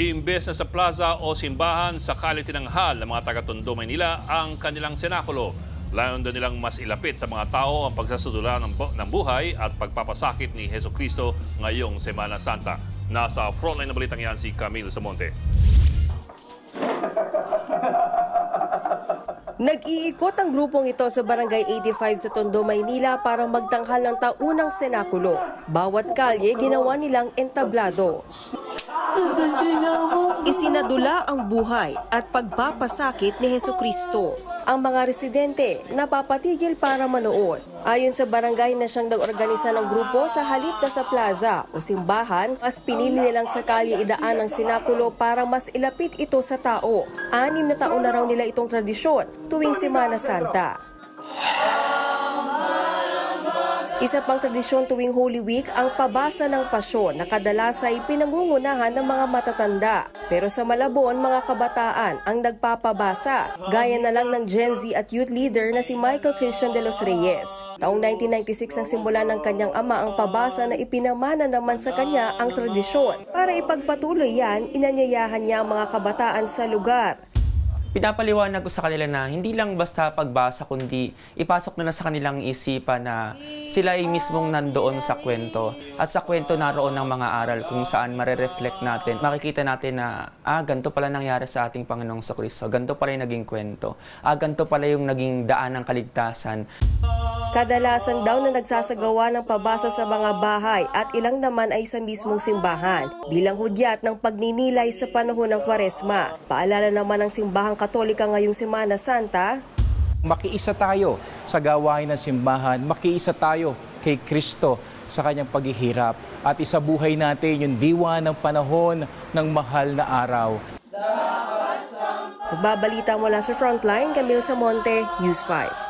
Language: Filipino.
Imbes na sa plaza o simbahan, sa kalitinanghal ng mga taga-Tondo, Maynila ang kanilang senakulo. Layon din nilang mas ilapit sa mga tao ang pagsasudula ng, bu- ng buhay at pagpapasakit ni Heso Kristo ngayong Semana Santa. Nasa frontline ng balitang yan si Camille Samonte. Nag-iikot ang grupong ito sa Barangay 85 sa Tondo, Maynila para magtanghal ng taunang senakulo. Bawat kalye ginawa nilang entablado. Isinadula ang buhay at pagpapasakit ni Heso Kristo. Ang mga residente napapatigil para manood. Ayon sa barangay na siyang nag-organisa ng grupo sa halip na sa plaza o simbahan, mas pinili nilang sa kalye idaan ng sinakulo para mas ilapit ito sa tao. Anim na taon na raw nila itong tradisyon tuwing Semana Santa. Isa pang tradisyon tuwing Holy Week ang pabasa ng pasyon na kadalas ay pinangungunahan ng mga matatanda. Pero sa Malabon, mga kabataan ang nagpapabasa. Gaya na lang ng Gen Z at youth leader na si Michael Christian de los Reyes. Taong 1996 ang simula ng kanyang ama ang pabasa na ipinamana naman sa kanya ang tradisyon. Para ipagpatuloy yan, inanyayahan niya ang mga kabataan sa lugar. Pinapaliwanag ko sa kanila na hindi lang basta pagbasa kundi ipasok na, na sa kanilang isipan na sila ay mismong nandoon sa kwento. At sa kwento naroon ng mga aral kung saan marereflect natin makikita natin na ah ganito pala nangyari sa ating Panginoong sa Kristo ganito pala yung naging kwento. Ah ganito pala yung naging daan ng kaligtasan. Kadalasan daw na nagsasagawa ng pabasa sa mga bahay at ilang naman ay sa mismong simbahan bilang hudyat ng pagninilay sa panahon ng kwaresma. Paalala naman ng simbahang katolika ngayong Semana Santa, Makiisa tayo sa gawain ng simbahan, makiisa tayo kay Kristo sa kanyang paghihirap at isabuhay natin yung diwa ng panahon ng mahal na araw. Nagbabalita mula sa Frontline, Camille Samonte, News 5.